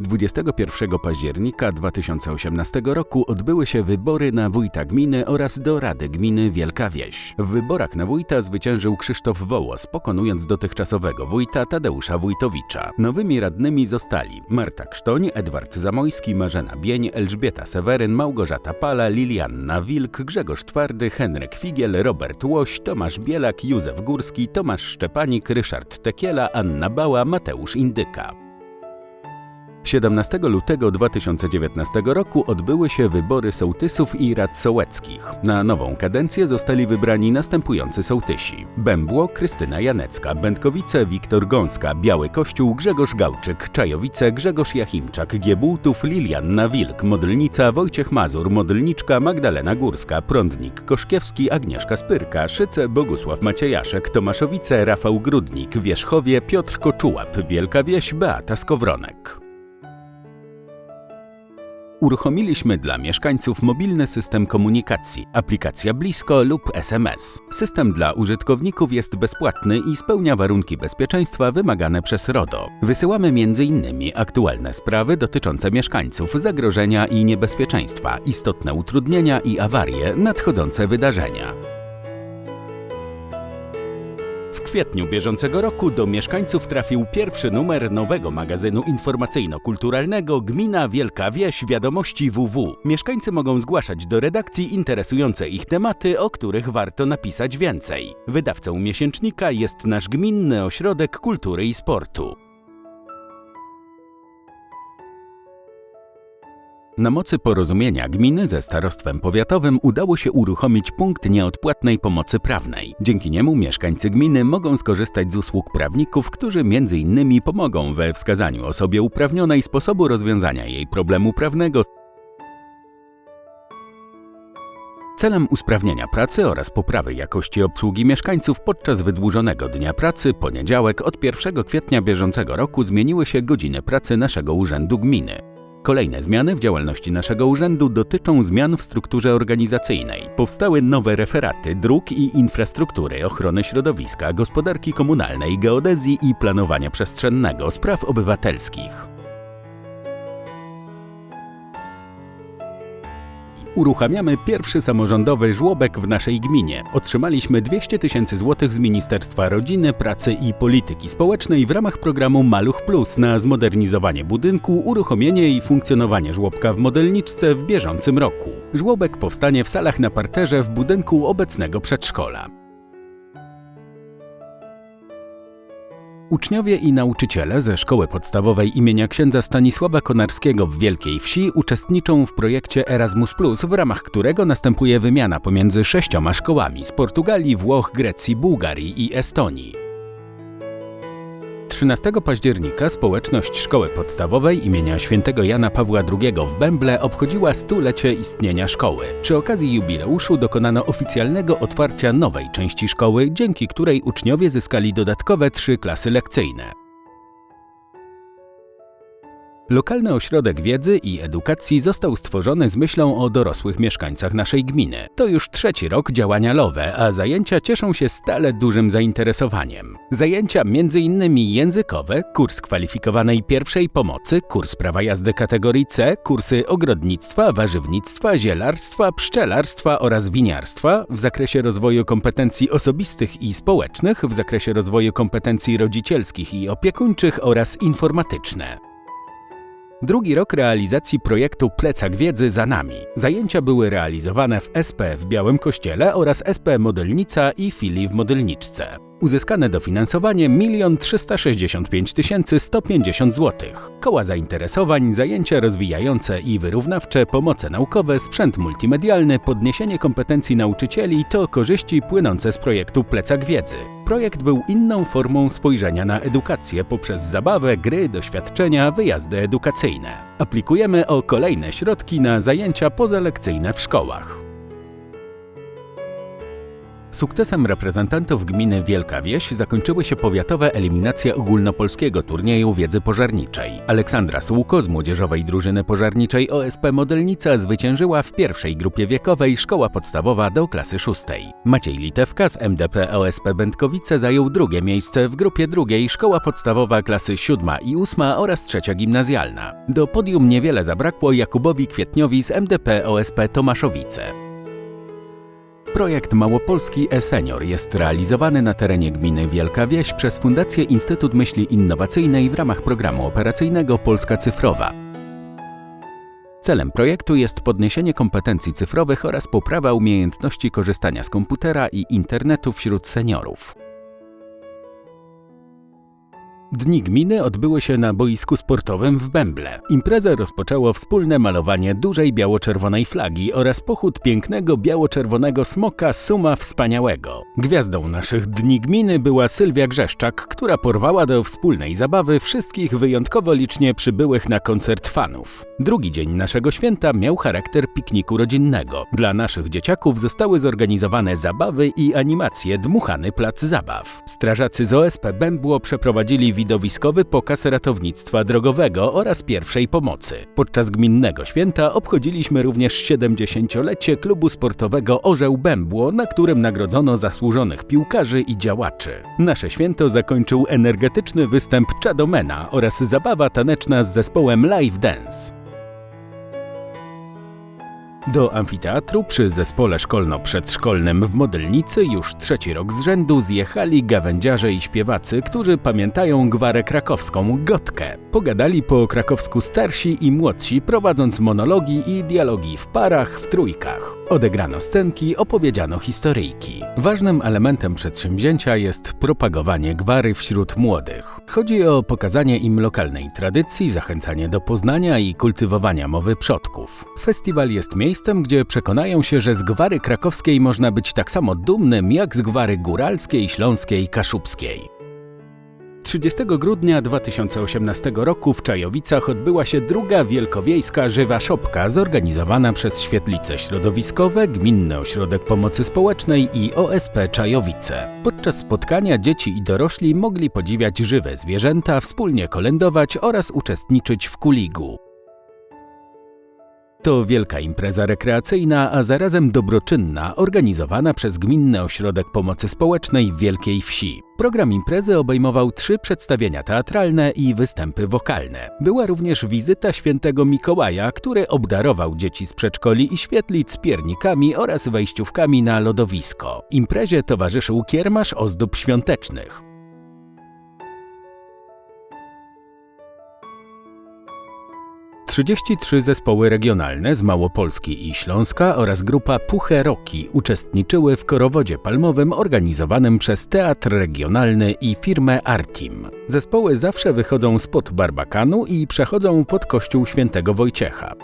21 października 2018 roku odbyły się wybory na wójta gminy oraz do Rady Gminy Wielka Wieś. W wyborach na wójta zwyciężył Krzysztof Wołos, pokonując dotychczasowego wójta Tadeusza Wójtowicza. Nowymi radnymi zostali Marta Krztoń, Edward Zamojski, Marzena Bień, Elżbieta Seweryn, Małgorzata Pala, Lilianna Wilk, Grzegorz Twardy, Henryk Figiel, Robert Łoś, Tomasz Bielak, Józef Górski, Tomasz Szczepanik, Ryszard Tekiela, Anna Bała, Mateusz Indyka. 17 lutego 2019 roku odbyły się wybory sołtysów i rad sołeckich. Na nową kadencję zostali wybrani następujący sołtysi. Bębło Krystyna Janecka, Będkowice Wiktor Gąska, Biały Kościół Grzegorz Gałczyk, Czajowice Grzegorz Jachimczak, Giebultów Lilianna Wilk, Modlnica Wojciech Mazur, Modlniczka Magdalena Górska, Prądnik Koszkiewski Agnieszka Spyrka, Szyce Bogusław Maciejaszek, Tomaszowice Rafał Grudnik, Wierzchowie Piotr Koczułap, Wielka Wieś Beata Skowronek. Uruchomiliśmy dla mieszkańców mobilny system komunikacji, aplikacja Blisko lub SMS. System dla użytkowników jest bezpłatny i spełnia warunki bezpieczeństwa wymagane przez RODO. Wysyłamy m.in. aktualne sprawy dotyczące mieszkańców, zagrożenia i niebezpieczeństwa, istotne utrudnienia i awarie, nadchodzące wydarzenia. Kwietniu bieżącego roku do mieszkańców trafił pierwszy numer nowego magazynu informacyjno-kulturalnego Gmina Wielka Wieś Wiadomości WW. Mieszkańcy mogą zgłaszać do redakcji interesujące ich tematy, o których warto napisać więcej. Wydawcą miesięcznika jest nasz Gminny Ośrodek Kultury i Sportu. Na mocy porozumienia gminy ze starostwem powiatowym udało się uruchomić punkt nieodpłatnej pomocy prawnej. Dzięki niemu mieszkańcy gminy mogą skorzystać z usług prawników, którzy m.in. pomogą we wskazaniu osobie uprawnionej sposobu rozwiązania jej problemu prawnego, Celem usprawnienia pracy oraz poprawy jakości obsługi mieszkańców podczas wydłużonego dnia pracy poniedziałek od 1 kwietnia bieżącego roku zmieniły się godziny pracy naszego urzędu gminy. Kolejne zmiany w działalności naszego urzędu dotyczą zmian w strukturze organizacyjnej. Powstały nowe referaty dróg i infrastruktury, ochrony środowiska, gospodarki komunalnej, geodezji i planowania przestrzennego, spraw obywatelskich. Uruchamiamy pierwszy samorządowy żłobek w naszej gminie. Otrzymaliśmy 200 tysięcy złotych z Ministerstwa Rodziny, Pracy i Polityki Społecznej w ramach programu Maluch Plus na zmodernizowanie budynku, uruchomienie i funkcjonowanie żłobka w modelniczce w bieżącym roku. Żłobek powstanie w salach na parterze w budynku obecnego przedszkola. Uczniowie i nauczyciele ze szkoły podstawowej imienia księdza Stanisława Konarskiego w Wielkiej Wsi uczestniczą w projekcie Erasmus, w ramach którego następuje wymiana pomiędzy sześcioma szkołami z Portugalii, Włoch, Grecji, Bułgarii i Estonii. 13 października społeczność Szkoły Podstawowej imienia świętego Jana Pawła II w Bęble obchodziła stulecie istnienia szkoły. Przy okazji jubileuszu dokonano oficjalnego otwarcia nowej części szkoły, dzięki której uczniowie zyskali dodatkowe trzy klasy lekcyjne. Lokalny ośrodek wiedzy i edukacji został stworzony z myślą o dorosłych mieszkańcach naszej gminy. To już trzeci rok działania LOWE, a zajęcia cieszą się stale dużym zainteresowaniem. Zajęcia m.in. językowe, kurs kwalifikowanej pierwszej pomocy, kurs prawa jazdy kategorii C, kursy ogrodnictwa, warzywnictwa, zielarstwa, pszczelarstwa oraz winiarstwa w zakresie rozwoju kompetencji osobistych i społecznych, w zakresie rozwoju kompetencji rodzicielskich i opiekuńczych oraz informatyczne. Drugi rok realizacji projektu Plecak Wiedzy za nami. Zajęcia były realizowane w SP w Białym Kościele oraz SP Modelnica i filii w Modelniczce. Uzyskane dofinansowanie 1 365 150 zł. Koła zainteresowań, zajęcia rozwijające i wyrównawcze, pomoce naukowe, sprzęt multimedialny, podniesienie kompetencji nauczycieli to korzyści płynące z projektu Plecak Wiedzy. Projekt był inną formą spojrzenia na edukację poprzez zabawę, gry, doświadczenia, wyjazdy edukacyjne. Aplikujemy o kolejne środki na zajęcia pozalekcyjne w szkołach. Sukcesem reprezentantów gminy Wielka Wieś zakończyły się powiatowe eliminacje ogólnopolskiego turnieju wiedzy pożarniczej. Aleksandra Słuko z młodzieżowej drużyny pożarniczej OSP Modelnica zwyciężyła w pierwszej grupie wiekowej szkoła podstawowa do klasy szóstej. Maciej Litewka z MDP OSP Będkowice zajął drugie miejsce w grupie drugiej szkoła podstawowa klasy siódma i ósma oraz trzecia gimnazjalna. Do podium niewiele zabrakło Jakubowi Kwietniowi z MDP OSP Tomaszowice. Projekt Małopolski e-Senior jest realizowany na terenie gminy Wielka Wieś przez Fundację Instytut Myśli Innowacyjnej w ramach programu operacyjnego Polska Cyfrowa. Celem projektu jest podniesienie kompetencji cyfrowych oraz poprawa umiejętności korzystania z komputera i internetu wśród seniorów. Dni gminy odbyły się na boisku sportowym w Bęble. Imprezę rozpoczęło wspólne malowanie dużej biało-czerwonej flagi oraz pochód pięknego biało-czerwonego smoka Suma Wspaniałego. Gwiazdą naszych Dni Gminy była Sylwia Grzeszczak, która porwała do wspólnej zabawy wszystkich wyjątkowo licznie przybyłych na koncert fanów. Drugi dzień naszego święta miał charakter pikniku rodzinnego. Dla naszych dzieciaków zostały zorganizowane zabawy i animacje Dmuchany Plac Zabaw. Strażacy z OSP Bębło przeprowadzili widowiskowy pokaz ratownictwa drogowego oraz pierwszej pomocy. Podczas gminnego święta obchodziliśmy również 70-lecie klubu sportowego Orzeł Bębło, na którym nagrodzono zasłużonych piłkarzy i działaczy. Nasze święto zakończył energetyczny występ Chadomena oraz zabawa taneczna z zespołem Live Dance. Do amfiteatru przy zespole szkolno-przedszkolnym w Modelnicy już trzeci rok z rzędu zjechali gawędziarze i śpiewacy, którzy pamiętają gwarę krakowską Gotkę. Pogadali po krakowsku starsi i młodsi, prowadząc monologi i dialogi w parach, w trójkach. Odegrano scenki, opowiedziano historyjki. Ważnym elementem przedsięwzięcia jest propagowanie gwary wśród młodych. Chodzi o pokazanie im lokalnej tradycji, zachęcanie do poznania i kultywowania mowy przodków. Festiwal jest miejscem, gdzie przekonają się, że z gwary krakowskiej można być tak samo dumnym jak z gwary góralskiej, śląskiej, kaszubskiej. 30 grudnia 2018 roku w Czajowicach odbyła się druga wielkowiejska żywa szopka zorganizowana przez Świetlice Środowiskowe, Gminny Ośrodek Pomocy Społecznej i OSP Czajowice. Podczas spotkania dzieci i dorośli mogli podziwiać żywe zwierzęta, wspólnie kolędować oraz uczestniczyć w kuligu. To wielka impreza rekreacyjna, a zarazem dobroczynna, organizowana przez Gminny Ośrodek Pomocy Społecznej Wielkiej Wsi. Program imprezy obejmował trzy przedstawienia teatralne i występy wokalne. Była również wizyta świętego Mikołaja, który obdarował dzieci z przedszkoli i świetlic piernikami oraz wejściówkami na lodowisko. Imprezie towarzyszył kiermasz ozdób świątecznych. 33 zespoły regionalne z Małopolski i Śląska oraz grupa Puche Roki uczestniczyły w korowodzie palmowym organizowanym przez Teatr Regionalny i firmę Artim. Zespoły zawsze wychodzą spod Barbakanu i przechodzą pod kościół świętego Wojciecha.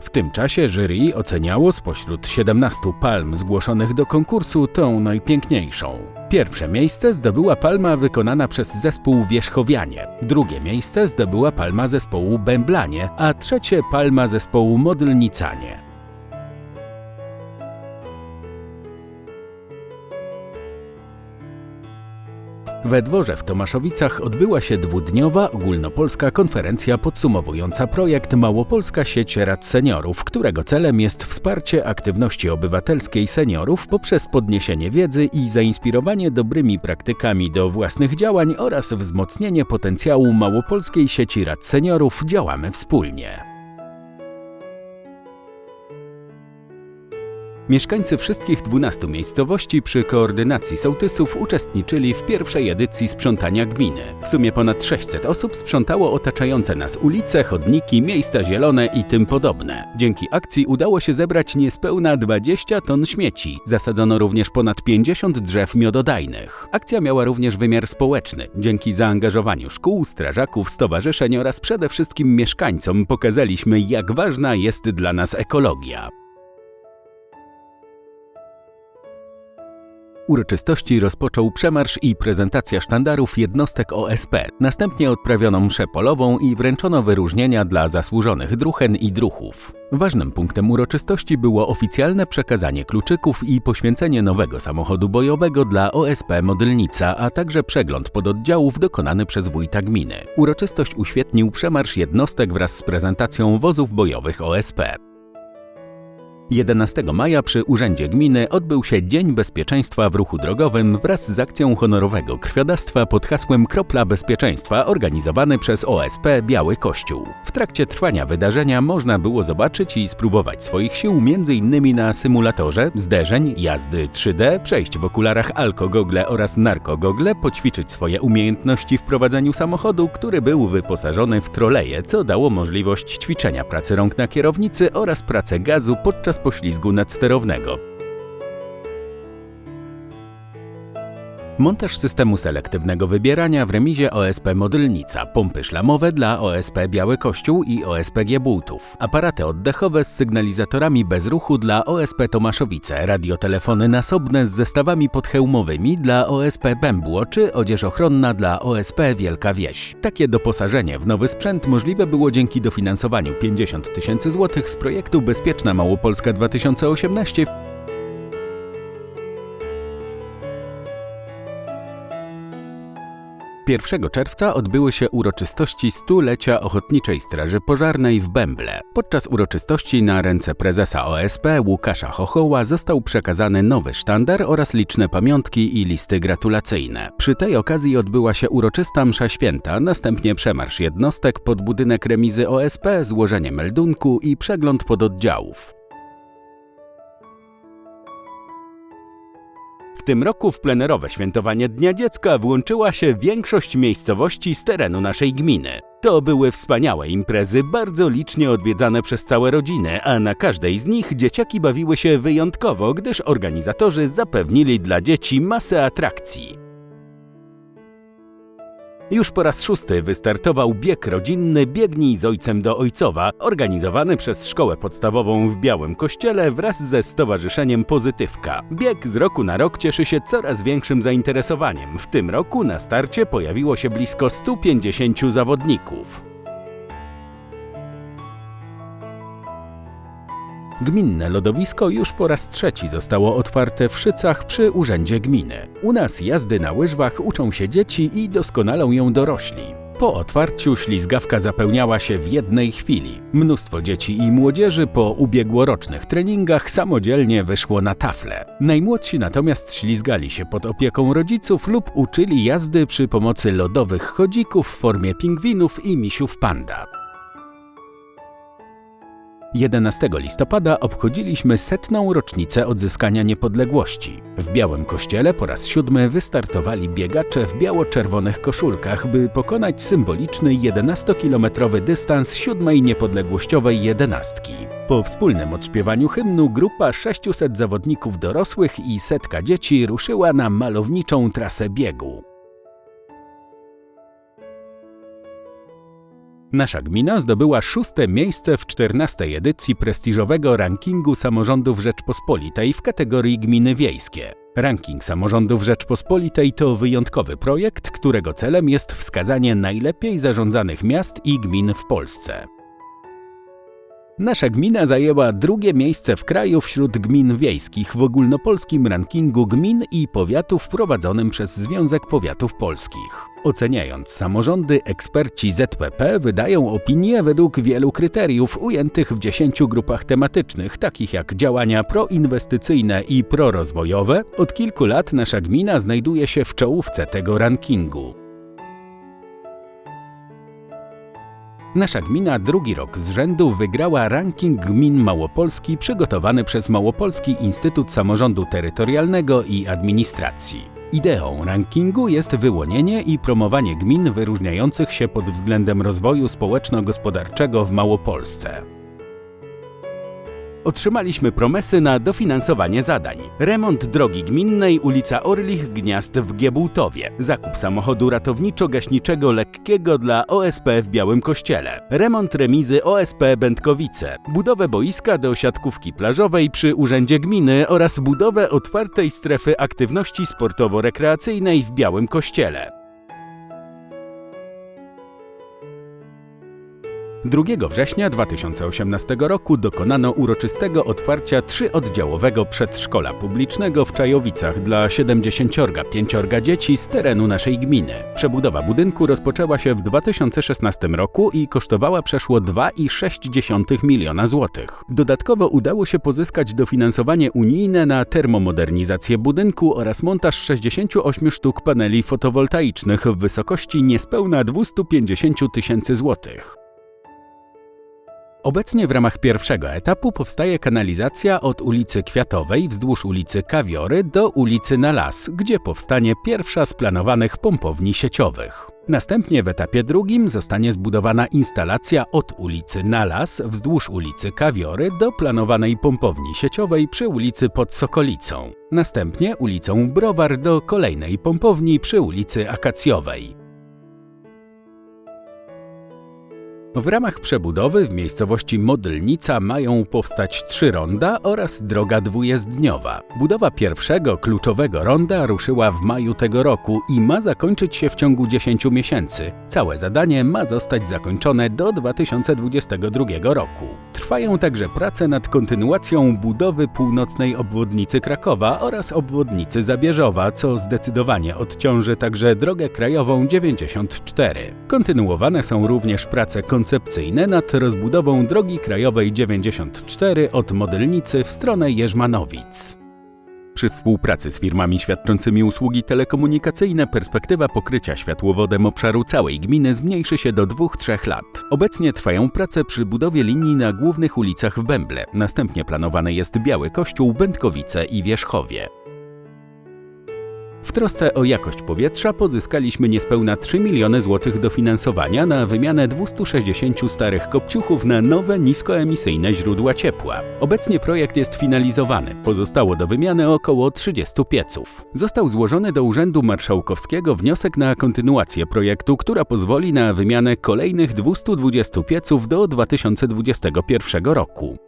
W tym czasie jury oceniało spośród 17 palm zgłoszonych do konkursu tą najpiękniejszą. Pierwsze miejsce zdobyła palma wykonana przez zespół Wierzchowianie, drugie miejsce zdobyła palma zespołu Bęblanie, a trzecie palma zespołu Modlnicanie. We dworze w Tomaszowicach odbyła się dwudniowa ogólnopolska konferencja podsumowująca projekt Małopolska Sieć Rad Seniorów, którego celem jest wsparcie aktywności obywatelskiej seniorów poprzez podniesienie wiedzy i zainspirowanie dobrymi praktykami do własnych działań oraz wzmocnienie potencjału Małopolskiej Sieci Rad Seniorów Działamy Wspólnie. Mieszkańcy wszystkich 12 miejscowości przy koordynacji sołtysów uczestniczyli w pierwszej edycji sprzątania gminy. W sumie ponad 600 osób sprzątało otaczające nas ulice, chodniki, miejsca zielone i tym podobne. Dzięki akcji udało się zebrać niespełna 20 ton śmieci. Zasadzono również ponad 50 drzew miododajnych. Akcja miała również wymiar społeczny. Dzięki zaangażowaniu szkół, strażaków, stowarzyszeń oraz przede wszystkim mieszkańcom pokazaliśmy, jak ważna jest dla nas ekologia. Uroczystości rozpoczął przemarsz i prezentacja sztandarów jednostek OSP. Następnie odprawiono mszę polową i wręczono wyróżnienia dla zasłużonych druchen i druchów. Ważnym punktem uroczystości było oficjalne przekazanie kluczyków i poświęcenie nowego samochodu bojowego dla OSP Modylnica, a także przegląd pododdziałów dokonany przez wójta gminy. Uroczystość uświetnił przemarsz jednostek wraz z prezentacją wozów bojowych OSP. 11 maja przy Urzędzie Gminy odbył się Dzień Bezpieczeństwa w Ruchu Drogowym wraz z akcją honorowego krwiodawstwa pod hasłem Kropla Bezpieczeństwa organizowany przez OSP Biały Kościół. W trakcie trwania wydarzenia można było zobaczyć i spróbować swoich sił m.in. na symulatorze, zderzeń, jazdy 3D, przejść w okularach alkogogle oraz narkogogle, poćwiczyć swoje umiejętności w prowadzeniu samochodu, który był wyposażony w troleje, co dało możliwość ćwiczenia pracy rąk na kierownicy oraz pracy gazu podczas poślizgu nadsterownego. Montaż systemu selektywnego wybierania w remizie OSP Modylnica, pompy szlamowe dla OSP Biały Kościół i OSPG Bułtów, aparaty oddechowe z sygnalizatorami bez ruchu dla OSP Tomaszowice, radiotelefony nasobne z zestawami podhełmowymi dla OSP Bębło czy odzież ochronna dla OSP Wielka Wieś. Takie doposażenie w nowy sprzęt możliwe było dzięki dofinansowaniu 50 tysięcy złotych z projektu Bezpieczna Małopolska 2018 1 czerwca odbyły się uroczystości stulecia Ochotniczej Straży Pożarnej w Bęble. Podczas uroczystości na ręce prezesa OSP Łukasza Chochoła został przekazany nowy sztandar oraz liczne pamiątki i listy gratulacyjne. Przy tej okazji odbyła się uroczysta msza święta, następnie przemarsz jednostek pod budynek remizy OSP, złożenie meldunku i przegląd pododdziałów. Tym roku w plenerowe świętowanie Dnia Dziecka włączyła się większość miejscowości z terenu naszej gminy. To były wspaniałe imprezy, bardzo licznie odwiedzane przez całe rodziny, a na każdej z nich dzieciaki bawiły się wyjątkowo, gdyż organizatorzy zapewnili dla dzieci masę atrakcji. Już po raz szósty wystartował bieg rodzinny Biegnij z ojcem do ojcowa, organizowany przez Szkołę Podstawową w Białym Kościele wraz ze Stowarzyszeniem Pozytywka. Bieg z roku na rok cieszy się coraz większym zainteresowaniem. W tym roku na starcie pojawiło się blisko 150 zawodników. Gminne lodowisko już po raz trzeci zostało otwarte w Szycach przy Urzędzie Gminy. U nas jazdy na łyżwach uczą się dzieci i doskonalą ją dorośli. Po otwarciu ślizgawka zapełniała się w jednej chwili. Mnóstwo dzieci i młodzieży po ubiegłorocznych treningach samodzielnie wyszło na tafle. Najmłodsi natomiast ślizgali się pod opieką rodziców lub uczyli jazdy przy pomocy lodowych chodzików w formie pingwinów i misiów panda. 11 listopada obchodziliśmy setną rocznicę odzyskania niepodległości. W Białym Kościele po raz siódmy wystartowali biegacze w biało-czerwonych koszulkach, by pokonać symboliczny 11-kilometrowy dystans siódmej niepodległościowej jedenastki. Po wspólnym odśpiewaniu hymnu grupa 600 zawodników dorosłych i setka dzieci ruszyła na malowniczą trasę biegu. Nasza gmina zdobyła szóste miejsce w 14 edycji prestiżowego rankingu samorządów Rzeczpospolitej w kategorii gminy wiejskie. Ranking samorządów Rzeczpospolitej to wyjątkowy projekt, którego celem jest wskazanie najlepiej zarządzanych miast i gmin w Polsce. Nasza gmina zajęła drugie miejsce w kraju wśród gmin wiejskich w ogólnopolskim rankingu gmin i powiatów prowadzonym przez Związek Powiatów Polskich. Oceniając samorządy, eksperci ZPP wydają opinie według wielu kryteriów ujętych w 10 grupach tematycznych, takich jak działania proinwestycyjne i prorozwojowe. Od kilku lat nasza gmina znajduje się w czołówce tego rankingu. Nasza gmina drugi rok z rzędu wygrała ranking gmin Małopolski przygotowany przez Małopolski Instytut Samorządu Terytorialnego i Administracji. Ideą rankingu jest wyłonienie i promowanie gmin wyróżniających się pod względem rozwoju społeczno-gospodarczego w Małopolsce. Otrzymaliśmy promesy na dofinansowanie zadań. Remont drogi gminnej ulica Orlich Gniazd w Giebłtowie. Zakup samochodu ratowniczo-gaśniczego lekkiego dla OSP w Białym Kościele. Remont remizy OSP Będkowice. Budowę boiska do siatkówki plażowej przy Urzędzie Gminy oraz budowę otwartej strefy aktywności sportowo-rekreacyjnej w Białym Kościele. 2 września 2018 roku dokonano uroczystego otwarcia trzyoddziałowego przedszkola publicznego w Czajowicach dla 75 dzieci z terenu naszej gminy. Przebudowa budynku rozpoczęła się w 2016 roku i kosztowała przeszło 2,6 miliona złotych. Dodatkowo udało się pozyskać dofinansowanie unijne na termomodernizację budynku oraz montaż 68 sztuk paneli fotowoltaicznych w wysokości niespełna 250 tysięcy złotych. Obecnie w ramach pierwszego etapu powstaje kanalizacja od ulicy Kwiatowej wzdłuż ulicy Kawiory do ulicy na Las, gdzie powstanie pierwsza z planowanych pompowni sieciowych. Następnie w etapie drugim zostanie zbudowana instalacja od ulicy na Las wzdłuż ulicy Kawiory do planowanej pompowni sieciowej przy ulicy pod Sokolicą. Następnie ulicą Browar do kolejnej pompowni przy ulicy Akacjowej. W ramach przebudowy w miejscowości Modlnica mają powstać trzy ronda oraz droga dwujezdniowa. Budowa pierwszego, kluczowego ronda ruszyła w maju tego roku i ma zakończyć się w ciągu 10 miesięcy. Całe zadanie ma zostać zakończone do 2022 roku. Trwają także prace nad kontynuacją budowy północnej obwodnicy Krakowa oraz obwodnicy Zabierzowa, co zdecydowanie odciąży także drogę krajową 94. Kontynuowane są również prace koncepcyjne nad rozbudową drogi krajowej 94 od Modelnicy w stronę Jerzmanowic. Przy współpracy z firmami świadczącymi usługi telekomunikacyjne perspektywa pokrycia światłowodem obszaru całej gminy zmniejszy się do 2-3 lat. Obecnie trwają prace przy budowie linii na głównych ulicach w Bęble. Następnie planowane jest Biały Kościół, Będkowice i Wierzchowie. W trosce o jakość powietrza pozyskaliśmy niespełna 3 miliony złotych dofinansowania na wymianę 260 starych kopciuchów na nowe niskoemisyjne źródła ciepła. Obecnie projekt jest finalizowany. Pozostało do wymiany około 30 pieców. Został złożony do Urzędu Marszałkowskiego wniosek na kontynuację projektu, która pozwoli na wymianę kolejnych 220 pieców do 2021 roku.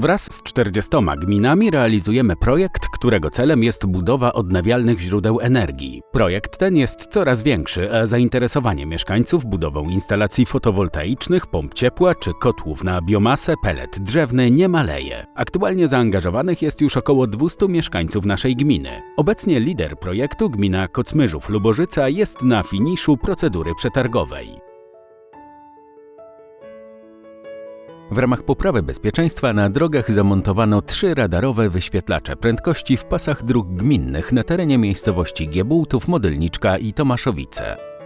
Wraz z 40 gminami realizujemy projekt, którego celem jest budowa odnawialnych źródeł energii. Projekt ten jest coraz większy, a zainteresowanie mieszkańców budową instalacji fotowoltaicznych, pomp ciepła czy kotłów na biomasę, pelet drzewny nie maleje. Aktualnie zaangażowanych jest już około 200 mieszkańców naszej gminy. Obecnie lider projektu, gmina Kocmyrzów-Lubożyca, jest na finiszu procedury przetargowej. W ramach poprawy bezpieczeństwa na drogach zamontowano trzy radarowe wyświetlacze prędkości w pasach dróg gminnych na terenie miejscowości Giebłtów, Modelniczka i Tomaszowice.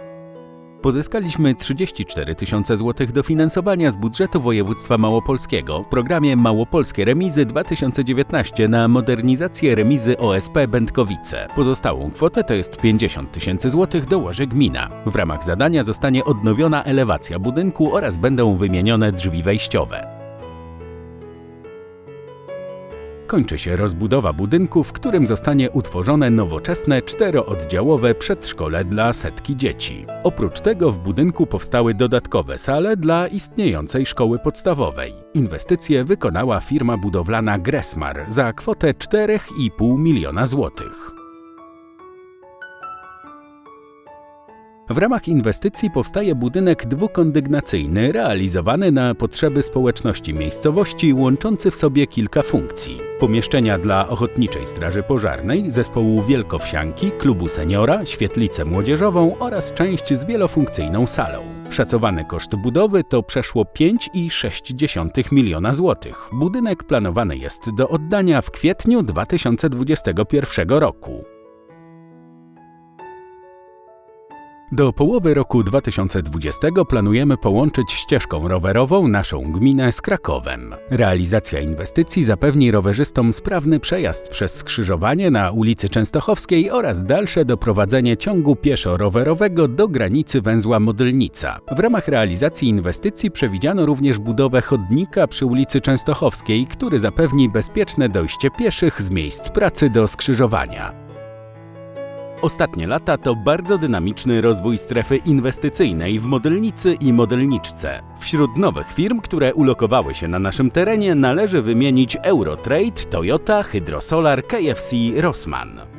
Pozyskaliśmy 34 tysiące złotych dofinansowania z budżetu województwa małopolskiego w programie Małopolskie Remizy 2019 na modernizację remizy OSP Będkowice. Pozostałą kwotę, to jest 50 tysięcy złotych, dołoży gmina. W ramach zadania zostanie odnowiona elewacja budynku oraz będą wymienione drzwi wejściowe. Kończy się rozbudowa budynku, w którym zostanie utworzone nowoczesne czterooddziałowe przedszkole dla setki dzieci. Oprócz tego w budynku powstały dodatkowe sale dla istniejącej szkoły podstawowej. Inwestycje wykonała firma budowlana Gressmar za kwotę 4,5 miliona złotych. W ramach inwestycji powstaje budynek dwukondygnacyjny realizowany na potrzeby społeczności miejscowości, łączący w sobie kilka funkcji. Pomieszczenia dla Ochotniczej Straży Pożarnej, zespołu Wielkowsianki, klubu seniora, świetlicę młodzieżową oraz część z wielofunkcyjną salą. Szacowany koszt budowy to przeszło 5,6 miliona złotych. Budynek planowany jest do oddania w kwietniu 2021 roku. Do połowy roku 2020 planujemy połączyć ścieżką rowerową naszą gminę z Krakowem. Realizacja inwestycji zapewni rowerzystom sprawny przejazd przez skrzyżowanie na ulicy Częstochowskiej oraz dalsze doprowadzenie ciągu pieszo-rowerowego do granicy węzła Modylnica. W ramach realizacji inwestycji przewidziano również budowę chodnika przy ulicy Częstochowskiej, który zapewni bezpieczne dojście pieszych z miejsc pracy do skrzyżowania. Ostatnie lata to bardzo dynamiczny rozwój strefy inwestycyjnej w Modelnicy i Modelniczce. Wśród nowych firm, które ulokowały się na naszym terenie należy wymienić Eurotrade, Toyota, Hydrosolar, KFC, Rossmann.